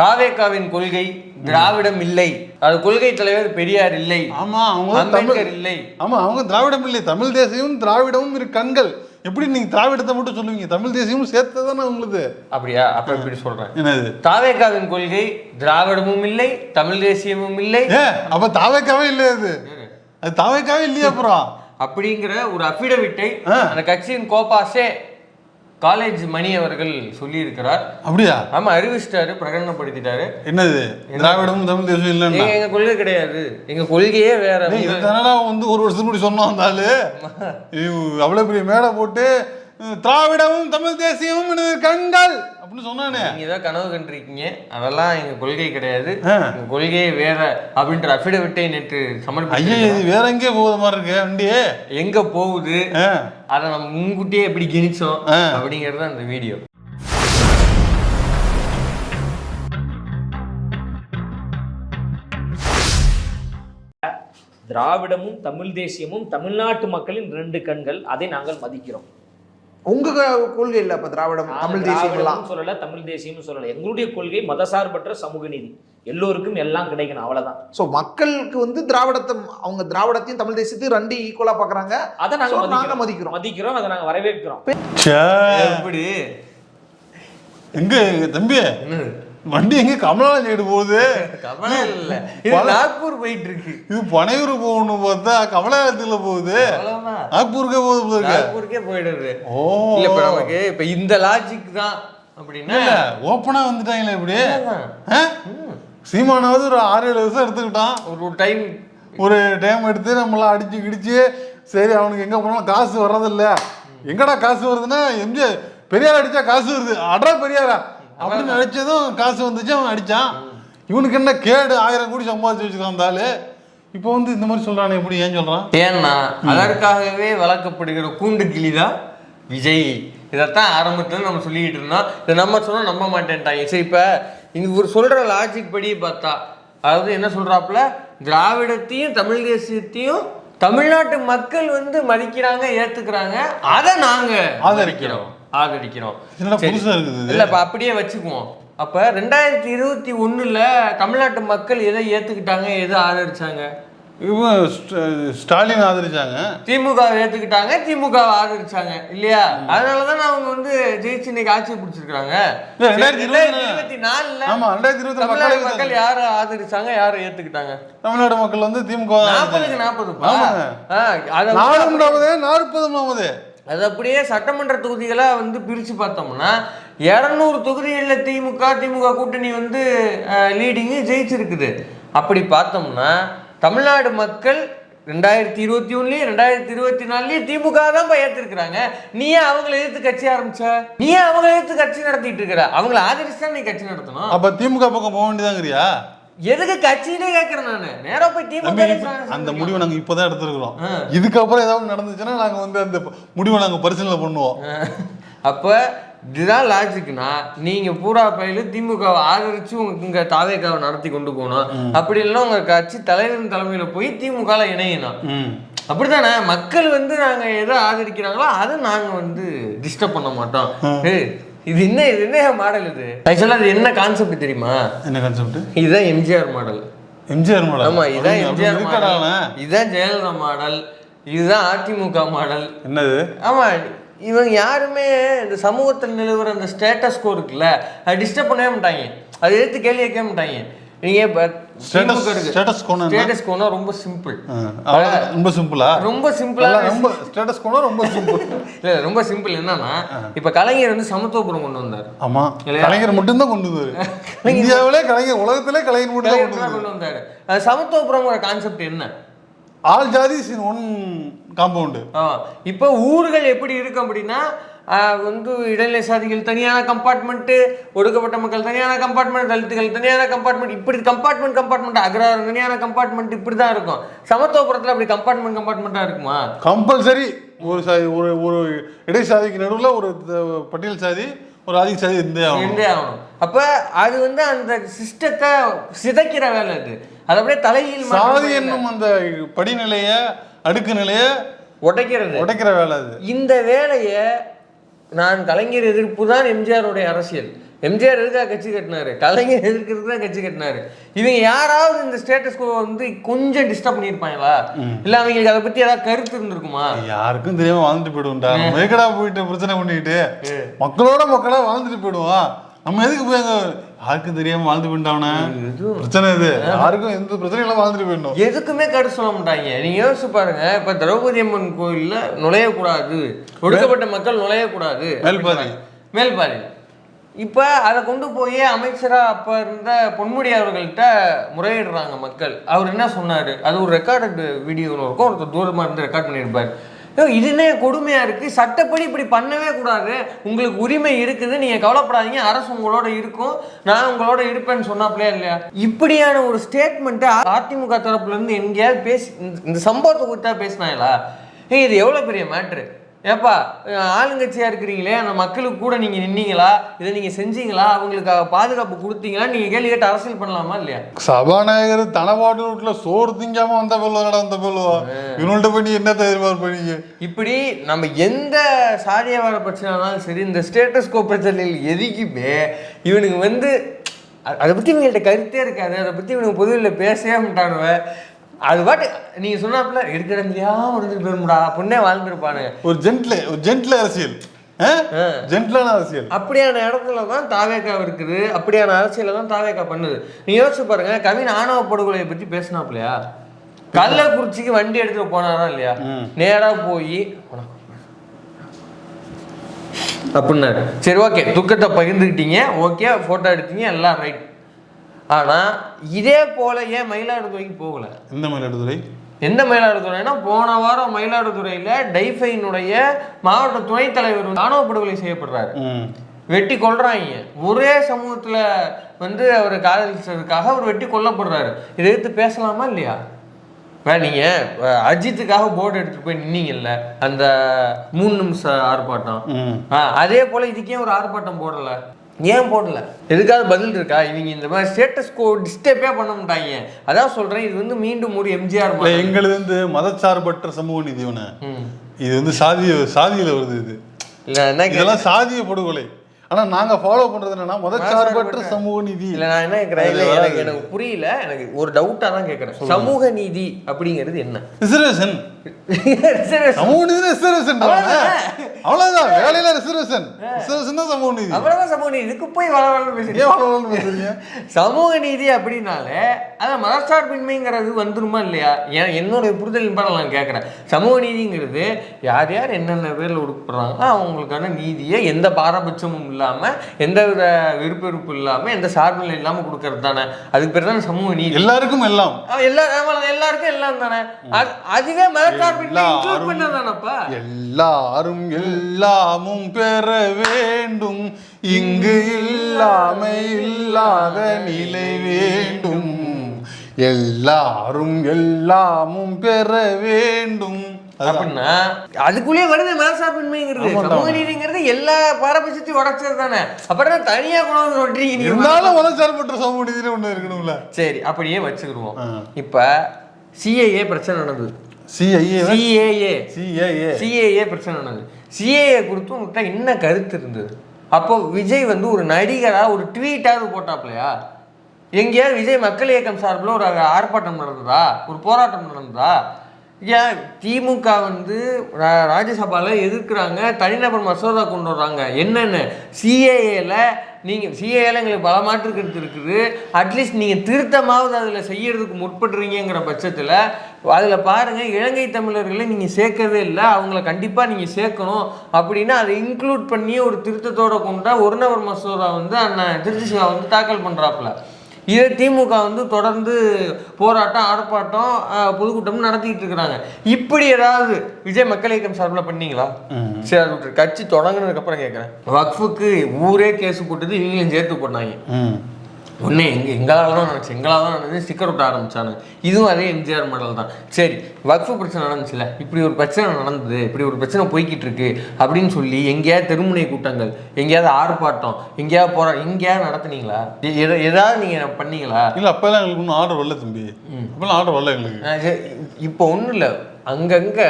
தாவேகாவின் கொள்கை திராவிடம் இல்லை. அது கொள்கை தலைவர் பெரியார் இல்லை. ஆமா அவங்க தமிழ் அம்பேத்கர் இல்லை. ஆமா அவங்க திராவிடம் இல்லை. தமிழ் தேசியமும் திராவிடமும் இரு கண்கள். எப்படி நீங்க திராவிடத்தை மட்டும் சொல்லுவீங்க? தமிழ் தேசியமும் சேர்த்து தானே உங்களுக்கு அப்படியா? அப்ப இப்படி சொல்றேன்? என்னது? தாவேகாவின் கொள்கை திராவிடமும் இல்லை தமிழ் தேசியமும் இல்லை. அப்ப தாவைக்காவே இல்லையா அது அது தாவைக்காவே இல்லையா அப்புறம்? அப்படிங்கிற ஒரு அஃபிடவிட்டை. அந்த கட்சியின் கோபாசே காலேஜ் மணி அவர்கள் சொல்லியிருக்கிறார். அப்படியா? ஆமா அறிவிச்சிட்டாரு பிரகடனப்படுத்திட்டாரு. என்னது? திராவிடமும் தமிழ் தேசியம் இல்லைன்னா? எங்க கொள்கை கிடையாது. எங்க கொள்கையே வேற. வந்து ஒரு வருஷத்துக்கு முன்னாடி சொன்னோம் இவ் அவ்வளவு பெரிய மேடை போட்டு திராவிடமும் தமிழ் தேசியமும் எனது கண்கள் அப்படின்னு சொன்னானே. நீங்க தான் கனவு கண்டிருக்கீங்க. அதெல்லாம் எங்க கொள்கை கிடையாது. ஆ. எங்க கொள்கையே வேற அப்படின்ற அஃபிடவிட்டை நேற்று ஐயா சமர்ப்பிச்சு இது வேற எங்கேயோ போகுது மாதிரி இருக்கு வண்டியே. எங்க போகுது? ஆ. அதை நம்ம முன்கூட்டியே எப்படி கணிச்சோம் ஆ. அப்படிங்கிறது அந்த வீடியோ. திராவிடமும் தமிழ் தேசியமும் தமிழ்நாட்டு மக்களின் ரெண்டு கண்கள் அதை நாங்கள் மதிக்கிறோம். உங்க கொள்கை இல்ல அப்ப திராவிடம் தமிழ் தேசியம் சொல்லல தமிழ் தேசியமும் சொல்லல. எங்களுடைய கொள்கை மதசார்பற்ற சமூக நீதி. எல்லோருக்கும் எல்லாம் கிடைக்கணும் அவ்வளவுதான். சோ மக்களுக்கு வந்து திராவிடத்தை அவங்க திராவிடத்தையும் தமிழ் தேசியத்தையும் ரெண்டு ஈக்குவலா பாக்குறாங்க. அதை நாங்க நாங்க மதிக்கிறோம். மதிக்கிறோம். அதை நாங்க வரவேற்கிறோம். எப்படி? எங்க தம்பி? வண்டி எங்க கமலாலயம் சைடு போகுது? கவனம் இல்ல. இது நாக்பூர் போயிட்டு இருக்கு இது பனையூர் போகணும் பார்த்தா கமலாலயத்துல போகுது. நாக்பூருக்கே போகுது நாக்பூருக்கே போயிடுது. ஓ. இல்ல இப்ப நமக்கு இப்ப இந்த லாஜிக் தான் அப்படின்னா ஓப்பனா வந்துட்டாங்களே இப்படி? சீமானாவது ஒரு ஆறு ஏழு வருஷம் எடுத்துக்கிட்டான். ஒரு டைம் ஒரு டைம் எடுத்து நம்மளாம் அடிச்சு கிடிச்சு சரி அவனுக்கு எங்க போனாலும் காசு வர்றதில்ல. எங்கடா காசு வருதுன்னா எம்ஜிஆர் பெரியார் அடிச்சா காசு வருது. அடா பெரியாரா. அப்படின்னு நினைச்சதும் காசு வந்துச்சு அவன் அடிச்சான் இவனுக்கு என்ன கேடு? ஆயிரம் கோடி சம்பாதிச்சு ஆளு. இப்போ வந்து இந்த மாதிரி சொல்றானே எப்படி ஏன் சொல்றான்? ஏன்னா அதற்காகவே வளர்க்கப்படுகிற கூண்டு கிளிதான் விஜய். இதைத்தான் ஆரம்பத்துல நம்ம சொல்லிக்கிட்டு இருந்தோம். இதை நம்ம சொன்னா நம்ப மாட்டேன்ட்டாங்க. சரி இப்ப இங்க ஒரு சொல்ற லாஜிக் படி பார்த்தா அதாவது என்ன சொல்றாப்புல? திராவிடத்தையும் தமிழ் தேசியத்தையும் தமிழ்நாட்டு மக்கள் வந்து மதிக்கிறாங்க ஏத்துக்கிறாங்க. அதை நாங்க ஆதரிக்கிறோம். இருக்குது இது? இல்ல இப்ப அப்படியே வச்சுக்குவோம். அப்ப ரெண்டாயிரத்தி இருபத்தி ஒண்ணுல தமிழ்நாட்டு மக்கள் எதை ஏத்துக்கிட்டாங்க எதை ஆதரிச்சாங்க? ஸ்டாலின் ஆதரிச்சாங்க. திமுக ஏத்துக்கிட்டாங்க திமுக ஆதரிச்சாங்க இல்லையா? அதனாலதான் அவங்க வந்து ஜெயிச்சு இன்னைக்கு ஆட்சி பிடிச்சிருக்காங்க இருபத்தி நாலுல ஆமா ரெண்டாயிரத்தி இருபத்தி மக்கள் யார ஆதரிச்சாங்க யார ஏத்துக்கிட்டாங்க? தமிழ்நாடு மக்கள் வந்து திமுக நாற்பதுக்கு மூணாவது நாற்பது மூணாவது அது அப்படியே சட்டமன்ற தொகுதிகளாக வந்து பிரித்து பார்த்தோம்னா இரநூறு தொகுதிகளில் திமுக திமுக கூட்டணி வந்து லீடிங்கு ஜெயிச்சிருக்குது. அப்படி பார்த்தோம்னா தமிழ்நாடு மக்கள் ரெண்டாயிரத்தி இருபத்தி ஒண்ணுலயும் ரெண்டாயிரத்தி இருபத்தி நாலுலயும் திமுக தான் ஏத்திருக்கிறாங்க. நீ ஏன் அவங்களை எதிர்த்து கட்சி ஆரம்பிச்ச? நீ ஏன் அவங்களை எதிர்த்து கட்சி நடத்திட்டு இருக்கிற? அவங்கள ஆதரிச்சு தான் நீ கட்சி நடத்தணும்? அப்ப திமுக பக்கம் போக வேண்டியதாங்கிறியா? எதுக்கு கட்சியிலே கேட்கறேன் நானு? நேரா போய் திமுக அந்த முடிவை நாங்க இப்பதான் எடுத்திருக்கிறோம். இதுக்கப்புறம் ஏதாவது நடந்துச்சுன்னா நாங்க வந்து அந்த முடிவை நாங்க பரிசீலனை பண்ணுவோம். அப்ப இதுதான் லாஜிக்னா நீங்க பூரா பயிலு திமுக ஆதரிச்சு இங்க தாவேக்காவை நடத்தி கொண்டு போகணும். அப்படி இல்லைன்னா உங்க கட்சி தலைவரின் தலைமையில போய் திமுக இணையணும். அப்படித்தானே? மக்கள் வந்து நாங்க எதை ஆதரிக்கிறாங்களோ அதை நாங்க வந்து டிஸ்டர்ப் பண்ண மாட்டோம். இது என்ன இது என்ன மாடல் இது? ஆக்சுவலா அது என்ன கான்செப்ட் தெரியுமா? என்ன கான்செப்ட் இதுதான் எம்ஜிஆர் மாடல் எம்ஜிஆர் மாடல் ஆமா இதான் அப்படி எம்ஜிஆர் மாடல். இதுதான் ஜெயலலிதா மாடல் இதுதான் அதிமுக மாடல் என்னது? ஆமா இவங்க யாருமே இந்த சமூகத்தில் நிலவுற அந்த ஸ்டேட்டஸ் கோ இருக்குல்ல அது டிஸ்டர்ப் பண்ணவே மாட்டாங்க. அதை எடுத்து கேள்வி கேட்க மாட்டாங்க. நீங்க Status- ஸ்டேட்டஸ் கோனா ரொம்ப சிம்பிள். ரொம்ப சிம்பிளா ரொம்ப சிம்பிளா ரொம்ப ஸ்டேட்டஸ் கோனா ரொம்ப சிம்பிள் இல்ல ரொம்ப சிம்பிள் என்னன்னா இப்ப கலைஞர் வந்து சமத்துவபுரம் கொண்டு வந்தார். ஆமா? கலைஞர் மட்டும்தான் கொண்டு வந்தாரு. இந்தியாவிலே கலைஞர் உலகத்திலே கலைஞர் மட்டும் தான் கொண்டு வந்தாரு. சமத்துவபுரங்கிற கான்செப்ட் என்ன? ஆல் ஒன் காம்பவுண்டு இப்போ ஊர்கள் எப்படி இருக்கு அப்படின்னா வந்து இடைநிலை சாதிகள் தனியான கம்பார்ட்மெண்ட்டு ஒடுக்கப்பட்ட மக்கள் தனியான கம்பார்ட்மெண்ட் தலித்துகள் தனியான கம்பார்ட்மெண்ட் இப்படி கம்பார்ட்மெண்ட் கம்பார்ட்மெண்ட் அக்ரஹாரம் தனியான கம்பார்ட்மெண்ட் இப்படி தான் இருக்கும். சமத்துவபுரத்தில் அப்படி கம்பார்ட்மெண்ட் கம்பார்ட்மெண்ட்டாக இருக்குமா? கம்பல்சரி ஒரு சாதி ஒரு ஒரு இடைசாதிக்கு நடுவுல ஒரு பட்டியல் சாதி ஒரு ஆதிக்க சாதி இருந்தே ஆகணும். இருந்தே ஆகணும். அப்போ அது வந்து அந்த சிஸ்டத்தை சிதைக்கிற வேலை அது. அது அப்படியே தலையில் சாதி என்னும் அந்த படிநிலைய அடுக்கு நிலைய உடைக்கிறது. உடைக்கிற வேலை அது. இந்த வேலையை நான் கலைஞர் எதிர்ப்பு தான் எம்ஜிஆருடைய அரசியல். எம்ஜிஆர் எதுக்காக கட்சி கட்டினாரு? கலைஞர் எதிர்க்கிறதுக்கு தான் கட்சி கட்டினாரு. இவங்க யாராவது இந்த ஸ்டேட்டஸ் கோ வந்து கொஞ்சம் டிஸ்டர்ப் பண்ணியிருப்பாங்களா? இல்ல அவங்களுக்கு அதை பத்தி ஏதாவது கருத்து இருந்திருக்குமா? யாருக்கும் தெரியாம வாழ்ந்துட்டு போயிடுவோம்டா. நம்ம எதுக்கடா போயிட்டு பிரச்சனை பண்ணிக்கிட்டு மக்களோட மக்களா வாழ்ந்துட்டு போயிடுவோம். நம்ம எதுக்கு போய் அங்க யாருக்கும் தெரியாம வாழ்ந்து போயிட்டாவன பிரச்சனை இது. யாருக்கும் எந்த பிரச்சனையும் இல்லாம வாழ்ந்துட்டு போயிடணும். எதுக்குமே கருத்து சொல்ல மாட்டாங்க. நீங்க யோசிச்சு பாருங்க. இப்ப திரௌபதி அம்மன் கோயில்ல நுழையக்கூடாது. ஒடுக்கப்பட்ட மக்கள் நுழையக்கூடாது. மேல்பாதி. மேல்பாதி இப்ப அதை கொண்டு போய் அமைச்சரா அப்ப இருந்த பொன்முடி அவர்கள்ட்ட முறையிடுறாங்க மக்கள். அவர் என்ன சொன்னாரு? அது ஒரு ரெக்கார்டு வீடியோ இருக்கும். ஒருத்தர் தூரமா இருந்து ரெக்கார்ட் பண்ணியிருப்பாரு. இதுனே கொடுமையாக இருக்குது சட்டப்படி இப்படி பண்ணவே கூடாது. உங்களுக்கு உரிமை இருக்குது. நீங்கள் கவலைப்படாதீங்க. அரசு உங்களோட இருக்கும். நான் உங்களோட இருப்பேன்னு சொன்னாப்லையா இல்லையா? இப்படியான ஒரு ஸ்டேட்மெண்ட்டை அதிமுக தரப்புலேருந்து எங்கேயாவது பேசி இந்த- சம்பவத்தை குறித்தா பேசினாங்களா? இது எவ்வளோ பெரிய மேட்ரு ஏப்பா அஹ் ஆளுங்கட்சியா இருக்கிறீங்களே அந்த மக்களுக்கு கூட நீங்க நின்னீங்களா? இதை நீங்க செஞ்சீங்களா? அவங்களுக்கு பாதுகாப்பு கொடுத்தீங்களா? நீங்க கேள்வி கேட்டு அரசியல் பண்ணலாமா இல்லையா? சபாநாயகர் தனபாட்டு வீட்டுல சோறு திங்காம வந்த போல நடந்த போலுவா இவங்கள்ட்ட நீ என்ன எதிர்பார்ப்பீங்க இப்படி நம்ம எந்த சாதியவாத பிரச்சனைனாலும் சரி இந்த ஸ்டேட்டஸ் கோ பிரச்சனைகள் எதுக்குமே இவனுக்கு வந்து அதை பற்றி இவங்கள்ட்ட கருத்தே இருக்காது. அதை பற்றி இவனுக்கு பொதுவில் பேசவே மாட்டானுவ. அது பாட்டு நீங்கள் சொன்னாப்புல இருக்கிற முடியாம இருந்துட்டு போயிருமுடா பொண்ணே வாழ்ந்துருப்பானுங்க ஒரு ஜென்ட்ல ஒரு ஜென்ட்ல அரசியல். ஜென்ட்லான அரசியல். அப்படியான இடத்துல தான் தாவேக்கா இருக்குது. அப்படியான அரசியலை தான் தாவேக்கா பண்ணுது. நீ யோசிச்சு பாருங்க கவின் ஆணவ படுகொலையை பற்றி பேசினாப்லையா கள்ளக்குறிச்சிக்கு வண்டி எடுத்துட்டு போனாரா இல்லையா? நேரா போய் அப்படின்னாரு. சரி ஓகே. துக்கத்தை பகிர்ந்துக்கிட்டீங்க. ஓகே ஃபோட்டோ எடுத்தீங்க. எல்லாம் ரைட் ஆனா இதே போல ஏன் மயிலாடுதுறைக்கு போகல? இந்த எடுத்துரை எந்த மயிலாடுதுறைனா போன வாரம் மயிலாடுதுறையில டைஃபைனுடைய மாவட்ட துணைத் தலைவர் ஆணவ படுகொலை செய்யப்படுறாரு. வெட்டி கொல்றாங்க. ஒரே சமூகத்துல வந்து அவர் காதலிச்சதுக்காக அவர் வெட்டி கொல்லப்படுறாரு. இதை எடுத்து பேசலாமா இல்லையா? வே நீங்க அஹ், அஜித்துக்காக போர்டு எடுத்துட்டு போய் நின்னீங்கல்ல அந்த மூணு நிமிஷம் ஆர்ப்பாட்டம். அதே போல இதுக்கே ஒரு ஆர்ப்பாட்டம் போடல. ஏன் போடல? எதுக்காவது பதில் இருக்கா? இவங்க இந்த மாதிரி ஸ்டேட்டஸ் கோ டிஸ்டர்பே பண்ண மாட்டாங்க. அதான் சொல்றேன் இது வந்து மீண்டும் ஒரு எம்ஜிஆர் எங்களுது வந்து மதச்சார்பற்ற சமூக நீதி ஒண்ணு இது வந்து சாதிய சாதியில வருது இது. இல்ல என்ன கேக்குறேன்? இதெல்லாம் சாதிய படுகொலை. ஆனா நாங்க ஃபாலோ பண்றது என்னன்னா மதச்சார்பற்ற சமூக நீதி. இல்ல நான் என்ன கேக்குறேன்? எனக்கு எனக்கு புரியல. எனக்கு ஒரு டவுட்டா தான் கேக்குறேன். சமூக நீதி அப்படிங்கிறது என்ன? ரிசர்வேஷன். சமூக நீதி ரிசர்வேஷன் தான் சமூக நீதி. அவ்வளவுதான் சமூக நீதி. இதுக்கு போய் வள வள பேசுறீங்க. பேசுறீங்க? சமூக நீதி அப்படின்னாலே அது மதச்சார்பின்மைங்கிறது வந்துருமா இல்லையா? என்னுடைய புரிதல் படம் நான் கேட்குறேன். சமூக நீதிங்கிறது யார் யார் என்னென்ன பேரில் உட்படுறாங்களோ அவங்களுக்கான நீதியை எந்த பாரபட்சமும் இல்லாமல் எந்த வித விருப்ப இல்லாமல் எந்த சார்பில் இல்லாமல் கொடுக்கறது தானே? அதுக்கு பேர் தானே சமூக நீதி. எல்லாருக்கும் எல்லாம். எல்லா எல்லாருக்கும் எல்லாம் தானே? அது- அதுவே மதச்சார்பின்மை பண்ணதானப்பா எல்லாரும் எல்லாமும் பெற வேண்டும். இங்கு இல்லாமை இல்லாத நிலை வேண்டும். எல்லாரும் எல்லாமும் பெற வேண்டும். அப்படின்னா அதுக்குள்ளேயே வருது. சமூக நீதிங்கிறது எல்லா பாரபட்சத்தையும் உடைச்சது தானே. அப்புறம் தனியா கொண்டு சொல்றீங்க. இருந்தாலும் மதச்சார்பற்ற சமூக நீதினு ஒண்ணு இருக்கணும்ல. சரி அப்படியே வச்சுக்கிடுவோம். இப்ப சிஏஏ பிரச்சனை நடந்தது. சிஐஏ சிஏஏ சிஏஏ சிஏஏ பிரச்சனை நடந்தது. சிஏஏ குறித்து உங்கள்கிட்ட என்ன கருத்து இருந்தது? அப்போ விஜய் வந்து ஒரு நடிகராக ஒரு ட்வீட்டாவது போட்டாப்லையா? எங்கேயாவது விஜய் மக்கள் இயக்கம் சார்பில் ஒரு ஆர்ப்பாட்டம் நடந்ததா? ஒரு போராட்டம் நடந்ததா? ஏன் திமுக வந்து ரா- எதிர்க்கிறாங்க தனிநபர் மசோதா கொண்டு வர்றாங்க என்னென்ன? சிஏஏல நீங்கள் சிஏஏல எங்களுக்கு பல மாற்று கருத்து இருக்குது. அட்லீஸ்ட் நீங்கள் திருத்தமாவது அதில் செய்யறதுக்கு முற்படுறீங்கிற பட்சத்தில் அதில் பாருங்கள் இலங்கை தமிழர்களை நீங்கள் சேர்க்கவே இல்லை அவங்கள கண்டிப்பாக நீங்கள் சேர்க்கணும் அப்படின்னா அதை இன்க்ளூட் பண்ணி ஒரு திருத்தத்தோடு கொண்டா ஒருநவர் மசோதா வந்து அண்ணன் திருச்சி சிவா வந்து தாக்கல் பண்ணுறாப்புல இதை திமுக வந்து தொடர்ந்து போராட்டம் ஆர்ப்பாட்டம் பொதுக்கூட்டம் நடத்திட்டு இருக்கிறாங்க. இப்படி ஏதாவது விஜய் மக்கள் இயக்கம் சார்பில் பண்ணீங்களா? சரி அது. கட்சி தொடங்குனதுக்கு அப்புறம் கேட்குறேன் வக்ஃபுக்கு ஊரே கேஸ் போட்டது இவங்களையும் சேர்த்து போட்டாங்க. ஒன்று எங்க எங்களால் தான் நடந்துச்சு எங்களால் தான் நடந்துச்சு ஸ்டிக்கர் விட்ட ஆரம்பிச்சானுங்க இதுவும் அதே எம்ஜிஆர் மாடல் தான். சரி வக்ஃபு பிரச்சனை நடந்துச்சுல இப்படி ஒரு பிரச்சனை நடந்தது. இப்படி ஒரு பிரச்சனை போய்கிட்டு இருக்கு அப்படின்னு சொல்லி எங்கேயாவது தெருமுனை கூட்டங்கள் எங்கேயாவது ஆர்ப்பாட்டம் எங்கேயாவது போரா எங்கேயாவது நடத்துனீங்களா? எ- எத- ஏதாவது நீங்கள் பண்ணீங்களா? இல்ல அப்பெல்லாம் எங்களுக்கு ஒன்றும் ஆர்டர் வரல தம்பி. அப்பெல்லாம் ஆர்டர் வரல எங்களுக்கு. இப்போ ஒன்றும் இல்லை. அங்கங்கே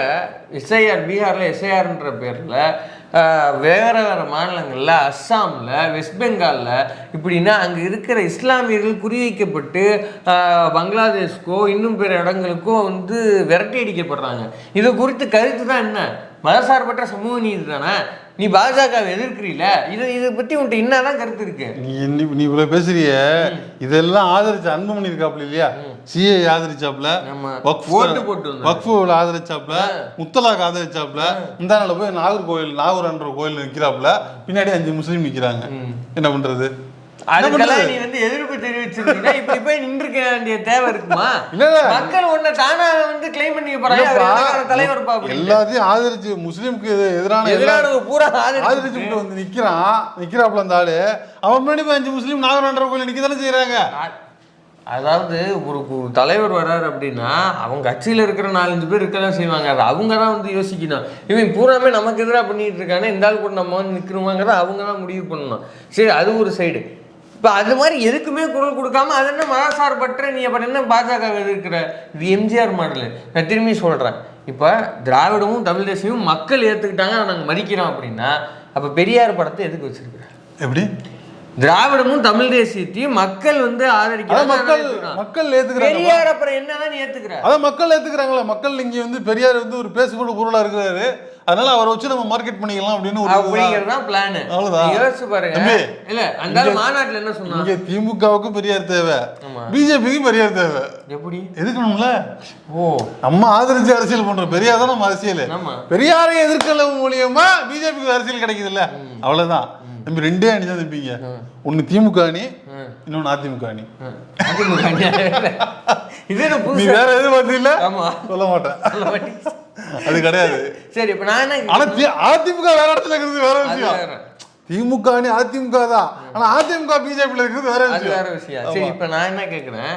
எஸ்ஐஆர் பீகாரில் எஸ்ஐஆர்ன்ற பேரில் வேறு வேறு மாநிலங்களில் அஸ்ஸாமில் வெஸ்ட் பெங்காலில் இப்படின்னா அங்க இருக்கிற இஸ்லாமியர்கள் குறிவைக்கப்பட்டு பங்களாதேஷ்க்கோ இன்னும் பிற இடங்களுக்கோ வந்து விரட்டி அடிக்கப்படுறாங்க இது குறித்து கருத்து தான் என்ன? மதசார்பற்ற சமூக நீதி தானே? நீ பாஜகவை எதிர்க்கிறீல இது இதை பத்தி உன்கிட்ட என்னதான் கருத்து இருக்கு? நீ நீ இவ்வளவு பேசுறிய. இதெல்லாம் ஆதரிச்ச அன்புமணி இருக்காப்ல இல்லையா? சிஏ ஆதரிச்சாப்ல ஓட்டு போட்டு. வக்ஃபுல ஆதரிச்சாப்ல முத்தலாக் ஆதரிச்சாப்ல இந்த நாள் போய் நாகர்கோவில் நாகூர்ன்ற கோயில் நிக்கிறாப்ல பின்னாடி அஞ்சு முஸ்லீம் நிக்கிறாங்க என்ன பண்றது? என்ன அதுக்கெல்லாம்? நீ வந்து எதிர்ப்பு தெரிவிச்சிருந்தீங்கன்னா இப்படி போய் நின்றுக்க வேண்டிய தேவை இருக்குமா. மக்கள் உன்னை தானா வந்து கிளைம் பண்ணி போறாங்க. தலைவர்ப்பா அப்படின்னு. எல்லாத்தையும் ஆதரிச்சு முஸ்லீமுக்கு எது- எதிரான எதிரானவங்க பூரா ஆதரிச்சு வந்து நிக்கிறான். அந்த ஆளு. அவன் முன்னாடி அஞ்சு முஸ்லீம் நாகர்கோவில் கோயில் நிக்க தானே செய்யறாங்க அதாவது ஒரு தலைவர் வர்றாரு அப்படின்னா அவங்க கட்சியில இருக்கிற நாலஞ்சு பேர் இருக்கதான் செய்வாங்க. அது அவங்க தான் வந்து யோசிக்கணும். இவன் பூராமே நமக்கு எதிராக பண்ணிட்டு இருக்கானே இந்த ஆள் கூட நம்ம வந்து நிற்கிறோமாங்கிறத அவங்க தான் முடிவு பண்ணணும். சரி அது ஒரு சைடு இப்போ அது மாதிரி எதுக்குமே குரல் கொடுக்காம அது என்ன மதசார்பற்ற நீ அப்புறம் என்ன பாஜக இருக்கிற இது எம்ஜிஆர் மாடல். நான் திரும்பி சொல்கிறேன் இப்போ திராவிடமும் தமிழ் தேசியமும் மக்கள் ஏற்றுக்கிட்டாங்க நாங்கள் மதிக்கிறோம் அப்படின்னா அப்போ பெரியார் படத்தை எதுக்கு வச்சுருக்குறேன் எப்படி? திராவிடமும் தமிழ் தேசியத்தையும் மக்கள் வந்து ஆதரிக்கிறாங்க மக்கள் ஏத்துக்கிறாங்க. மக்கள் ஏத்துக்கிறாங்க. பெரியார் அப்புறம் என்னதான் நீ ஏத்துக்கிற? அதான் மக்கள் ஏத்துக்கிறாங்களா மக்கள் இங்க வந்து பெரியார் வந்து ஒரு பேசப்படும் பொருளா இருக்கிறாரு. அதனால அவரை வச்சு நம்ம மார்க்கெட் பண்ணிக்கலாம் அப்படின்னு. அப்படிங்கறதுதான் பிளான் அவ்வளவுதான். யோசிச்சு பாருங்க. இல்ல அந்த மாநாட்டுல என்ன சொன்னாங்க இங்க திமுகவுக்கும் பெரியார் தேவை. பிஜேபிக்கும் பெரியார் தேவை. எப்படி? எதுக்கணும்ல ஓ. நம்ம ஆதரிச்சு அரசியல் பண்றோம். பெரியார் தான் நம்ம அரசியல். பெரியாரை எதிர்க்கல மூலியமா பிஜேபிக்கு அரசியல் கிடைக்குது இல்ல அவ்வளவுதான். தம்பி ரெண்டே அணி தான் தம்பிங்க. ஒன்னு திமுக அணி ம். இன்னொன்னு அதிமுக அணி. அதிமுக. இது நீ புதுசா? வேற எதுவும் பார்த்து இல்ல ஆமா. சொல்ல மாட்டேன். அது கிடையாது. சரி இப்ப நான் என்ன ஆனா தி- அதிமுக வேற இடத்துல இருக்கிறது வேற விஷயம். திமுக அணி அதிமுக தான். ஆனா அதிமுக பிஜேபியில் இருக்கிறது வேற விஷயம். வேற விஷயம். சரி இப்ப நான் என்ன கேக்குறேன்?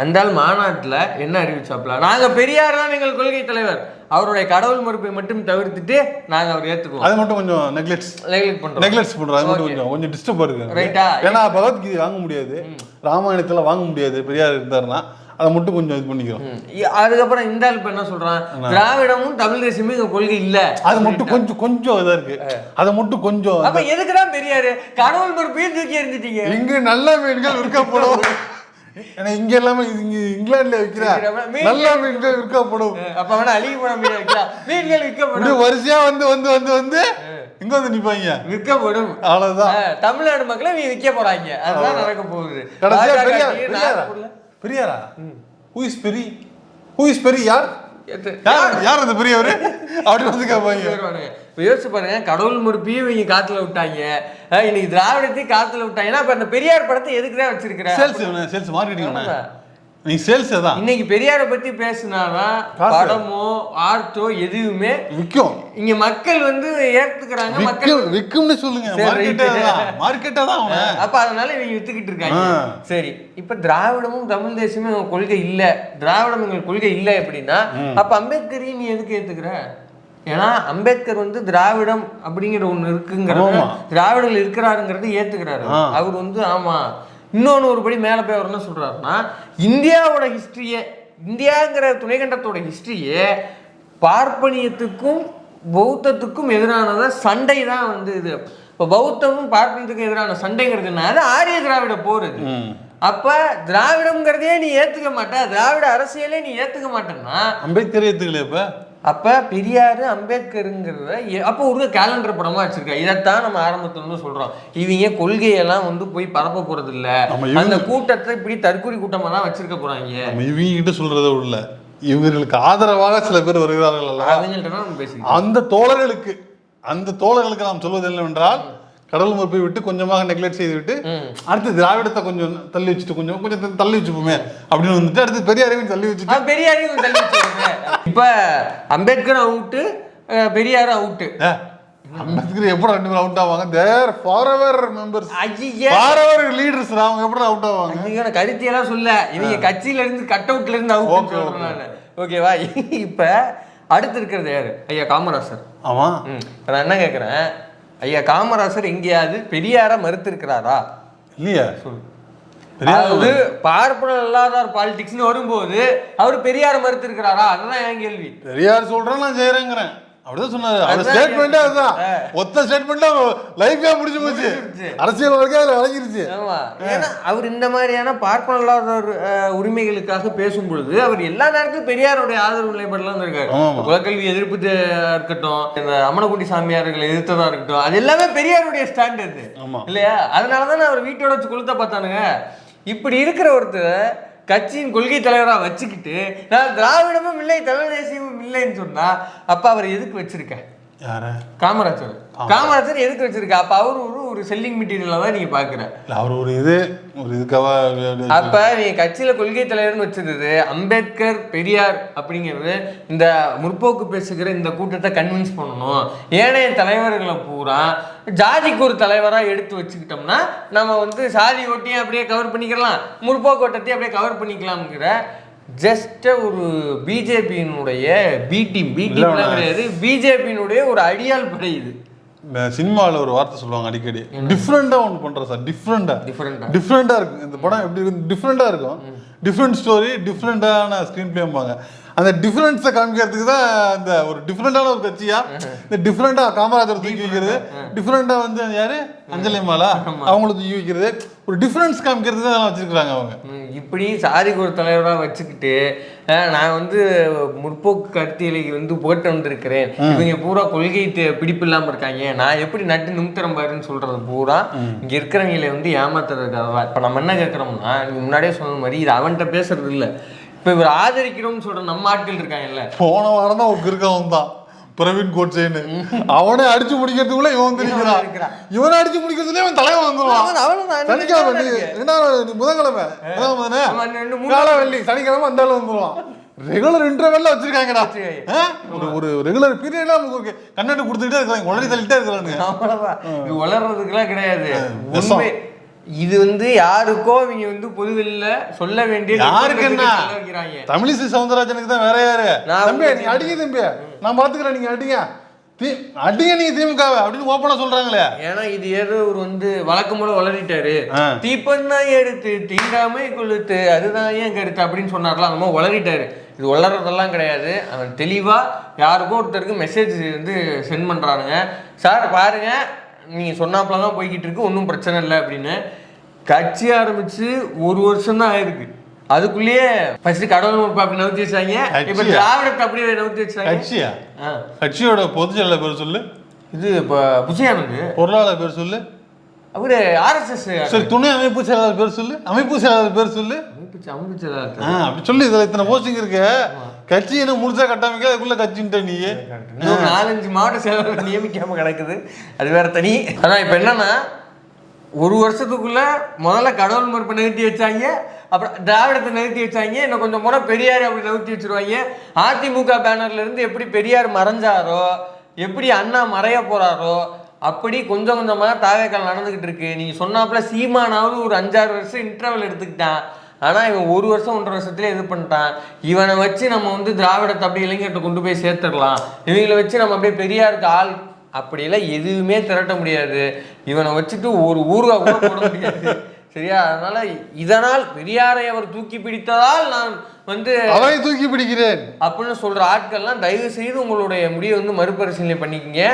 அந்த ஆள் மாநாட்டுல என்ன அறிவிச்சாப்ல? நாங்க பெரியார் தான் எங்கள் கொள்கை தலைவர். அவருடைய கடவுள் மறுப்பை மட்டும் தவிர்த்துட்டு நாங்க அவர் ஏத்துக்குவோம். அது மட்டும் கொஞ்சம் நெக்லெக்ட்ஸ் நெக்லெக்ட் பண்றோம். நெக்லெக்ட்ஸ் பண்றோம். அது மட்டும். கொஞ்சம் கொஞ்சம் டிஸ்டர்ப் இருக்கு. Right-ஆ? ஏன்னா பகவத்கீதை வாங்க முடியாது. ராமாயணத்துல வாங்க முடியாது. பெரியார் இருந்தாருன்னா அதை மட்டும் கொஞ்சம் இது பண்ணிக்கிறோம். அதுக்கப்புறம் இந்த ஆள் இப்ப என்ன சொல்றான்? திராவிடமும் தமிழ் தேசியமும் எங்க கொள்கை இல்ல. அது மட்டும் கொஞ்சம் கொஞ்சம் இதா இருக்கு. அதை மட்டும் கொஞ்சம் அப்ப எதுக்குதான் பெரியாரு? கடவுள் மறுப்பையும் தூக்கி எறிஞ்சிட்டீங்க. இங்கு நல்ல மீன்கள் விற்கப்படும். ஏன்னா இங்க எல்லாமே இங்க இங்கிலாந்துல விற்கிற மீன் நல்ல மீன்கள் விற்கப்படும். அப்ப வேணா அழிவு போன மீன் வைக்கலாம் மீன்கள் விற்கப்படும். வரிசையா வந்து வந்து வந்து வந்து இங்க வந்து நிப்பாங்க. விற்கப்படும். அவ்வளவுதான். தமிழ்நாடு மக்களை நீ விற்க போறாங்க. அதுதான் நடக்க போகுது. கடைசியா Periyar பெரியாரா? Who is Peri who is Peri யார்? யார் அந்த பெரியவர்? அப்படி வந்து கேட்பாங்க வருவானுங்க. இப்ப யோசிச்சு பாருங்க கடவுள் மறுப்பையும் இவங்க காத்துல விட்டாங்க. இன்னைக்கு திராவிடத்தையும் காத்துல விட்டாங்கன்னா அப்ப அந்த பெரியார் படத்தை எதுக்குதான் வச்சிருக்கிற? Sales sales marketing. நீ சேல்ஸ் தான் இன்னைக்கு பெரியாரை பத்தி பேசினாதான் காசு. படமோ ஆர்ட்டோ எதுவுமே விற்கும் இங்க மக்கள் வந்து ஏத்துக்கிறாங்க மக்கள் விற்கும் விற்கும்னு சொல்லுங்க மார்க்கெட்டே. தான் அப்ப அதனால இவங்க வித்துக்கிட்டு இருக்காங்க. சரி இப்ப திராவிடமும் தமிழ் தேசியமும் எங்க கொள்கை இல்ல திராவிடம் எங்க கொள்கை இல்ல அப்படின்னா அப்ப அம்பேத்கரையும் நீ எதுக்கு ஏத்துக்கிற ஏன்னா அம்பேத்கர் வந்து திராவிடம் அப்படிங்கிற ஒண்ணு இருக்குங்கிறது. திராவிடர்கள் இருக்கிறாருங்கிறது ஏத்துக்கிறாரு. அவர் வந்து ஆமா இன்னொன்னு ஒரு படி மேல போய் அவர் என்ன சொல்றாருன்னா இந்தியாவோட ஹிஸ்டரியே இந்தியாங்கிற துணைக்கண்டத்தோட ஹிஸ்டரியே பார்ப்பனியத்துக்கும் பௌத்தத்துக்கும் எதிரானத சண்டை தான் வந்து இது. இப்போ பௌத்தமும் பார்ப்பனியத்துக்கும் எதிரான சண்டைங்கிறது என்ன? அது ஆரிய திராவிட போர் இது. அப்ப திராவிடம்ங்கிறதையே நீ ஏத்துக்க மாட்ட திராவிட அரசியலே நீ ஏத்துக்க மாட்டேன்னா அம்பேத்கர் ஏத்துக்கல இப்ப? அப்ப பெரியாரு அம்பேத்கருங்கிறத அப்போ ஒரு கேலண்டர் படமா வச்சிருக்கா இதைத்தான் நம்ம ஆரம்பத்துல இருந்து சொல்றோம். இவங்க கொள்கையெல்லாம் வந்து போய் பரப்ப போறது இல்ல அந்த கூட்டத்தை இப்படி தற்கொலை கூட்டமா தான் வச்சிருக்க போறாங்க. நம்ம இவங்க கிட்ட சொல்றத உள்ள இவங்களுக்கு ஆதரவாக சில பேர் வருகிறார்கள் அந்த தோழர்களுக்கு அந்த தோழர்களுக்கு நாம் சொல்வது என்னவென்றால் கடவுள் மறுப்பை விட்டு கொஞ்சமாக நெக்லெக்ட் செய்து விட்டு அடுத்து திராவிடத்தை கொஞ்சம் தள்ளி வச்சுட்டு கொஞ்சம் கொஞ்சம் தள்ளி வச்சுப்போமே அப்படின்னு வந்துட்டு அடுத்து பெரியாரையும் தள்ளி வச்சுட்டு. பெரியாரையும் கொஞ்சம் தள்ளி வச்சிருங்க. இப்ப அம்பேத்கர் அவுட்டு பெரியார் அவுட்டு. அம்பேத்கர் எப்படி ரெண்டு பேரும் அவுட் ஆவாங்க? There forever members forever leaders அவங்க எப்படி அவுட் ஆவாங்க? நீங்க கருத்தியெல்லாம் சொல்ல. இவங்க கட்சியில இருந்து கட் அவுட்ல இருந்து அவுட் ஓகேவா இப்ப அடுத்து இருக்கிறது யாரு? ஐயா காமராசர் ஆமா. நான் என்ன கேக்குறேன்? ஐயா காமராசர் எங்கேயாவது பெரியார மறுத்திருக்கிறாரா? இல்லையா. அதாவது பார்ப்பன இல்லாதார் பாலிடிக்ஸ்னு வரும்போது அவர் பெரியார மறுத்திருக்கிறாரா? அதுதான் என் கேள்வி. பெரியார் சொல்றேன் நான் செய்யறேங்கிறேன் அப்படிதான் சொன்னாரு. அவர் அதுதான் ஸ்டேட்மெண்டே அதுதான். ஒத்த ஸ்டேட்மெண்ட்ல லைஃபே முடிஞ்சு போச்சு. அரசியல் வாழ்க்கை அதுல வழங்கிருச்சு அவர் இந்த மாதிரியான பார்ப்பனல்லாதவர் அஹ், உரிமைகளுக்காக பேசும் பொழுது அவர் எல்லா நேரத்திலும் பெரியாருடைய ஆதரவு நிலைப்பாடுலாம் இருக்காரு. குலக்கல்வி எதிர்ப்பு இருக்கட்டும் இந்த அம்மனக்குடி சாமியார்களை எதிர்த்ததா இருக்கட்டும் அது எல்லாமே பெரியாருடைய ஸ்டாண்ட் அது. ஆமா. இல்லையா? அதனால தானே அவர் வீட்டோட வச்சு கொளுத்த பார்த்தானுங்க. இப்படி இருக்கிற ஒருத்தர் கட்சியின் கொள்கை தலைவரா வச்சுக்கிட்டு நான் திராவிடமும் இல்லை தமிழ் தேசியமும் இல்லைன்னு சொன்னா அப்ப அவர் எதுக்கு வச்சிருக்க? காமராஜர். காமராஜர் எதுக்கு வச்சிருக்க? அப்ப அவர் ஒரு ஒரு செல்லிங் மெட்டீரியலா தான் நீங்க பாக்குற. இல்ல அவர் ஒரு இது ஒரு இதுக்காக அப்ப நீ கட்சியில கொள்கை தலைவர்னு வச்சிருந்தது அம்பேத்கர் பெரியார் அப்படிங்கிறது இந்த முற்போக்கு பேசுகிற இந்த கூட்டத்தை கன்வின்ஸ் பண்ணணும். ஏனைய தலைவர்களை பூரா ஜாதிக்கு ஒரு தலைவரா எடுத்து வச்சுக்கிட்டோம்னா நம்ம வந்து சாதி ஓட்டியும் அப்படியே கவர் பண்ணிக்கலாம் முற்போக்கு ஓட்டத்தையும் அப்படியே கவர் பண்ணிக்கலாம்ங்கிற ஜஸ்ட் ஒரு பிஜேபியினுடைய பி டீம் பி இல்ல, டீம் கிடையாது பிஜேபியினுடைய ஒரு அடியால் படை இது. சினிமாவில் ஒரு வார்த்தை சொல்லுவாங்க அடிக்கடி. டிஃப்ரெண்டா ஒன்று பண்றோம் சார் டிஃப்ரெண்டா டிஃபரெண்டா டிஃப்ரெண்டா இருக்கும் இந்த படம் எப்படி இருக்கும் டிஃப்ரெண்டா இருக்கும். டிஃப்ரெண்ட் ஸ்டோரி டிஃப்ரெண்டான ஸ்க்ரீன் பிளேம்பாங்க அந்த டிஃப்ரென்ஸை காமிக்கிறதுக்கு தான் இந்த ஒரு டிஃப்ரெண்டான ஒரு கட்சியா? இந்த டிஃப்ரெண்டா காமராஜர் தூக்கி வைக்கிறது. டிஃப்ரெண்டா வந்து யாரு? அஞ்சலி மாலா அவங்கள தூக்கி வைக்கிறது. ஒரு டிஃப்ரென்ஸ் காமிக்கிறதுக்கு தான் வச்சிருக்காங்க அவங்க. இப்படி சாதிக்கு ஒரு தலைவராக வச்சுக்கிட்டு நான் வந்து முற்போக்கு கருத்தியலை வந்து போட்டு வந்திருக்கிறேன் இவங்க பூரா கொள்கை பிடிப்பு இல்லாம இருக்காங்க. நான் எப்படி நட்டு நிமித்தரம் பாருன்னு சொல்றது பூரா இங்க இருக்கிறவங்களை வந்து ஏமாத்துறதுக்காக இப்ப நம்ம என்ன கேட்கறோம்னா முன்னாடியே சொன்ன மாதிரி இது அவன்கிட்ட பேசுறது இல்ல. இப்ப இவர் ஆதரிக்கிறோம்னு சொல்ற நம்ம ஆட்கள் இருக்காங்கல்ல. போன வாரம் தான் ஒரு கிறுக்கவன் தான் பிரவீன் கோட்சேன்னு. அவனே அடிச்சு முடிக்கிறதுக்குள்ள இவன் வந்து நிக்கிறான். இவனை அடிச்சு முடிக்கிறதுலயே அவன் தலைவன் வந்துருவான். சனிக்கிழமை. என்ன புதன்கிழமை? வெள்ளி சனிக்கிழமை அந்த ஆளு வந்துருவான் ரெகுலர் இன்டர்வெல்ல வச்சிருக்காங்கடா? ஒரு ஒரு ரெகுலர் பீரியட்ல நமக்கு ஒரு கண்டென்ட் கொடுத்துக்கிட்டே இருக்காங்க உடனே தள்ளிட்டே அவ்வளவுதான். இது வளர்றதுக்கெல்லாம் கிடையாது. உண்மை. இது வந்து யாருக்கோ இவங்க வந்து பொதுவெளியில சொல்ல வேண்டிய யாருக்கு என்ன? சொல்ல வைக்கிறாங்க. தமிழிசை சவுந்தரராஜனுக்கு தான் வேற யாரு? நான் தம்பி நீங்க அடிங்க தம்பி. நான் பாத்துக்கிறேன் நீங்க அடிங்க. தி- அடிங்க நீங்க திமுகவை அப்படின்னு ஓப்பனா சொல்றாங்களே. ஏன்னா இது ஏதோ ஒரு வந்து வழக்கம் போல வளரிட்டாரு. ஆ. தீப்பந்தான் எடுத்து தீண்டாமை கொளுத்து அதுதான் ஏன் கருத்து அப்படின்னு சொன்னார்ல அந்த மாதிரி வளரிட்டாரு. இது வளர்றதெல்லாம் கிடையாது. அவன் தெளிவா யாருக்கோ ஒருத்தருக்கு மெசேஜ் வந்து சென்ட் பண்றானுங்க. சார் பாருங்க. நீங்க சொன்னாப்புல தான் போய்கிட்டு இருக்கு ஒன்றும் பிரச்சனை இல்லை அப்படின்னு. கட்சி ஆரம்பிச்சு ஒரு வருஷம் தான் ஆயிருக்கு. அதுக்குள்ளேயே ஃபர்ஸ்ட் கடவுள் முற்பு அப்படி நவுத்தி வச்சாங்க. இப்ப கட்சியா? திராவிடத்தை அப்படியே நவுத்தி வச்சாங்க. கட்சியா. கட்சியோட பொதுச் செயலாளர் பேர் சொல்லு. இது இப்போ புஜயானந்து பொருளாளர் பேர் சொல்லு. அவரு ஆர்எஸ்எஸ் சரி துணை அமைப்பு செயலாளர் பேர் சொல்லு. அமைப்பு செயலாளர் பேர் சொல்லு. அமைப்பு அமைச்சர் ஆ, அப்படி சொல்லு. இதுல இத்தனை போஸ்டிங் இருக்கு. கட்சி என்ன முழுசா கட்டமைக்க அதுக்குள்ள கட்சின்ட்ட நீ. நாலஞ்சு மாவட்ட செயலாளர் நியமிக்காம கிடக்குது. அது வேற தனி. ஆனா இப்ப என்னன்னா ஒரு வருஷத்துக்குள்ள முதல்ல கடவுள் மறுப்பை நிறுத்தி வச்சாங்க. அப்புறம் திராவிடத்தை நிறுத்தி வச்சாங்க. இன்னும் கொஞ்சம் போனா பெரியார் அப்படி நிறுத்தி வச்சிருவாங்க. அதிமுக பேனர்லேருந்து எப்படி பெரியார் மறைஞ்சாரோ எப்படி அண்ணா மறைய போகிறாரோ அப்படி கொஞ்சம் கொஞ்சமாக தாவேக்கால் நடந்துக்கிட்டு இருக்கு. நீங்கள் சொன்னாப்புல சீமானாவது ஒரு அஞ்சாறு வருஷம் இன்டர்வல் எடுத்துக்கிட்டான். ஆனால் இவன் ஒரு வருஷம் ஒன்றரை வருஷத்துல இது பண்ணிட்டான். இவனை வச்சு நம்ம வந்து திராவிடத்தை அப்படியே இளைஞர்கிட்ட கொண்டு போய் சேர்த்துடலாம். இவங்களை வச்சு நம்ம அப்படியே பெரியாருக்கு ஆள் அப்படியெல்லாம் எதுவுமே திரட்ட முடியாது. இவனை வச்சுட்டு ஒரு ஊருகா கூட போட முடியாது. சரியா? அதனால இதனால் பெரியாரை அவர் தூக்கி பிடித்ததால் நான் வந்து அவனை தூக்கி பிடிக்கிறேன். அப்படின்னு சொல்ற ஆட்கள்லாம் தயவு செய்து உங்களுடைய முடிவை வந்து மறுபரிசீலனை பண்ணிக்கங்க.